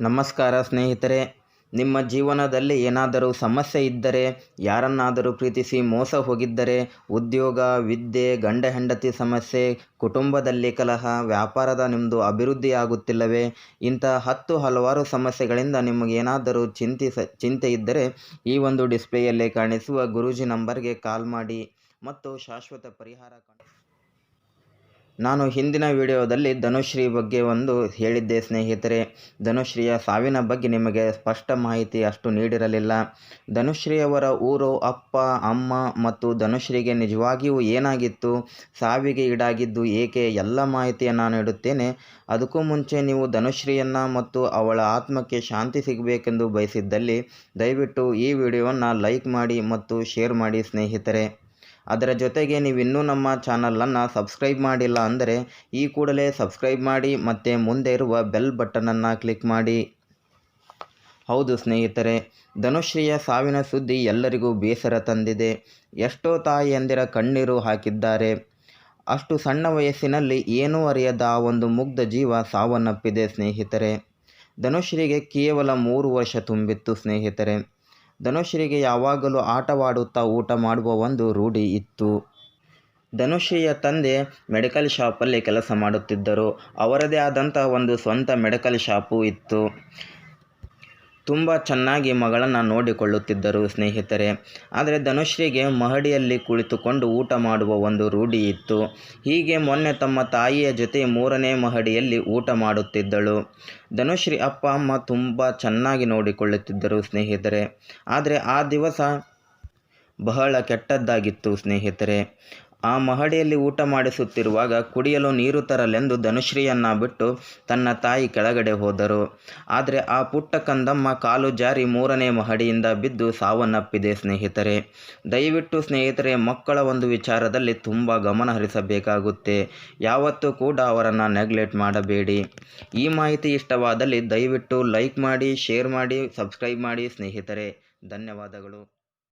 ನಮಸ್ಕಾರ ಸ್ನೇಹಿತರೆ. ನಿಮ್ಮ ಜೀವನದಲ್ಲಿ ಏನಾದರೂ ಸಮಸ್ಯೆ ಇದ್ದರೆ, ಯಾರನ್ನಾದರೂ ಪ್ರೀತಿಸಿ ಮೋಸ ಹೋಗಿದ್ದರೆ, ಉದ್ಯೋಗ, ವಿದ್ಯೆ, ಗಂಡ ಹೆಂಡತಿ ಸಮಸ್ಯೆ, ಕುಟುಂಬದಲ್ಲಿ ಕಲಹ, ವ್ಯಾಪಾರದ ನಿಮ್ಮದು ಅಭಿವೃದ್ಧಿ ಆಗುತ್ತಿಲ್ಲವೇ? ಇಂಥ ಹತ್ತು ಹಲವಾರು ಸಮಸ್ಯೆಗಳಿಂದ ನಿಮಗೇನಾದರೂ ಚಿಂತಿಸ ಚಿಂತೆ ಇದ್ದರೆ ಈ ಒಂದು ಡಿಸ್ಪ್ಲೇಯಲ್ಲೇ ಕಾಣಿಸುವ ಗುರೂಜಿ ನಂಬರ್ಗೆ ಕಾಲ್ ಮಾಡಿ ಮತ್ತು ಶಾಶ್ವತ ಪರಿಹಾರ ನಾನು ಹಿಂದಿನ ವಿಡಿಯೋದಲ್ಲಿ ಧನುಶ್ರೀ ಬಗ್ಗೆ ಒಂದು ಹೇಳಿದ್ದೆ, ಸ್ನೇಹಿತರೆ. ಧನುಶ್ರೀಯ ಸಾವಿನ ಬಗ್ಗೆ ನಿಮಗೆ ಸ್ಪಷ್ಟ ಮಾಹಿತಿ ಅಷ್ಟು ನೀಡಿರಲಿಲ್ಲ. ಧನುಶ್ರೀಯವರ ಊರು, ಅಪ್ಪ, ಅಮ್ಮ ಮತ್ತು ಧನುಶ್ರೀಗೆ ನಿಜವಾಗಿಯೂ ಏನಾಗಿತ್ತು? ಸಾವಿಗೆ ಈಡಾಗಿದ್ದು ಏಕೆ? ಎಲ್ಲ ಮಾಹಿತಿಯನ್ನು ನಾನು ಇಡುತ್ತೇನೆ ಅದಕ್ಕೂ ಮುಂಚೆ ನೀವು ಧನುಶ್ರೀಯನ್ನು ಮತ್ತು ಅವಳ ಆತ್ಮಕ್ಕೆ ಶಾಂತಿ ಸಿಗಬೇಕೆಂದು ಬಯಸಿದ್ದಲ್ಲಿ ದಯವಿಟ್ಟು ಈ ವಿಡಿಯೋವನ್ನು ಲೈಕ್ ಮಾಡಿ ಮತ್ತು ಶೇರ್ ಮಾಡಿ, ಸ್ನೇಹಿತರೆ. ಅದರ ಜೊತೆಗೆ ನೀವು ಇನ್ನೂ ನಮ್ಮ ಚಾನಲನ್ನು ಸಬ್ಸ್ಕ್ರೈಬ್ ಮಾಡಿಲ್ಲ ಅಂದರೆ ಈ ಕೂಡಲೇ ಸಬ್ಸ್ಕ್ರೈಬ್ ಮಾಡಿ ಮತ್ತು ಮುಂದೆ ಇರುವ ಬೆಲ್ ಬಟನನ್ನು ಕ್ಲಿಕ್ ಮಾಡಿ. ಹೌದು ಸ್ನೇಹಿತರೆ, ಧನುಶ್ರೀಯ ಸಾವಿನ ಸುದ್ದಿ ಎಲ್ಲರಿಗೂ ಬೇಸರ ತಂದಿದೆ. ಎಷ್ಟೋ ತಾಯಿಯಂದಿರ ಕಣ್ಣೀರು ಹಾಕಿದ್ದಾರೆ. ಅಷ್ಟು ಸಣ್ಣ ವಯಸ್ಸಿನಲ್ಲಿ ಏನೂ ಅರಿಯದ ಒಂದು ಮುಗ್ಧ ಜೀವ ಸಾವನ್ನಪ್ಪಿದೆ ಸ್ನೇಹಿತರೆ. ಧನುಶ್ರೀಗೆ ಕೇವಲ ಮೂರು ವರ್ಷ ತುಂಬಿತ್ತು ಸ್ನೇಹಿತರೆ. ಧನುಶ್ರೀಗೆ ಯಾವಾಗಲೂ ಆಟವಾಡುತ್ತಾ ಊಟ ಮಾಡುವ ಒಂದು ರೂಢಿ ಇತ್ತು. ಧನುಶ್ರೀಯ ತಂದೆ ಮೆಡಿಕಲ್ ಶಾಪಲ್ಲಿ ಕೆಲಸ ಮಾಡುತ್ತಿದ್ದರು. ಅವರದೇ ಆದಂಥ ಒಂದು ಸ್ವಂತ ಮೆಡಿಕಲ್ ಶಾಪು ಇತ್ತು. ತುಂಬ ಚೆನ್ನಾಗಿ ಮಗಳನ್ನು ನೋಡಿಕೊಳ್ಳುತ್ತಿದ್ದರು ಸ್ನೇಹಿತರೆ. ಆದರೆ ಧನುಶ್ರೀಗೆ ಮಹಡಿಯಲ್ಲಿ ಕುಳಿತುಕೊಂಡು ಊಟ ಮಾಡುವ ಒಂದು ರೂಢಿ ಇತ್ತು. ಹೀಗೆ ಮೊನ್ನೆ ತಮ್ಮ ತಾಯಿಯ ಜೊತೆ ಮೂರನೇ ಮಹಡಿಯಲ್ಲಿ ಊಟ ಮಾಡುತ್ತಿದ್ದಳು. ಧನುಶ್ರೀ ಅಪ್ಪ ಅಮ್ಮ ತುಂಬ ಚೆನ್ನಾಗಿ ನೋಡಿಕೊಳ್ಳುತ್ತಿದ್ದರು ಸ್ನೇಹಿತರೆ. ಆದರೆ ಆ ದಿವಸ ಬಹಳ ಕೆಟ್ಟದ್ದಾಗಿತ್ತು ಸ್ನೇಹಿತರೆ. ಆ ಮಹಡಿಯಲ್ಲಿ ಊಟ ಮಾಡಿಸುತ್ತಿರುವಾಗ ಕುಡಿಯಲು ನೀರು ತರಲೆಂದು ಧನುಶ್ರೀಯನ್ನ ಬಿಟ್ಟು ತನ್ನ ತಾಯಿ ಕೆಳಗಡೆ ಹೋದರು. ಆದರೆ ಆ ಪುಟ್ಟ ಕಂದಮ್ಮ ಕಾಲು ಜಾರಿ ಮೂರನೇ ಮಹಡಿಯಿಂದ ಬಿದ್ದು ಸಾವನ್ನಪ್ಪಿದೆ ಸ್ನೇಹಿತರೆ. ದಯವಿಟ್ಟು ಸ್ನೇಹಿತರೆ, ಮಕ್ಕಳ ಒಂದು ವಿಚಾರದಲ್ಲಿ ತುಂಬ ಗಮನ ಹರಿಸಬೇಕಾಗುತ್ತೆ. ಯಾವತ್ತೂ ಕೂಡ ಅವರನ್ನು ನೆಗ್ಲೆಕ್ಟ್ ಮಾಡಬೇಡಿ. ಈ ಮಾಹಿತಿ ಇಷ್ಟವಾದಲ್ಲಿ ದಯವಿಟ್ಟು ಲೈಕ್ ಮಾಡಿ, ಶೇರ್ ಮಾಡಿ, ಸಬ್ಸ್ಕ್ರೈಬ್ ಮಾಡಿ ಸ್ನೇಹಿತರೆ. ಧನ್ಯವಾದಗಳು.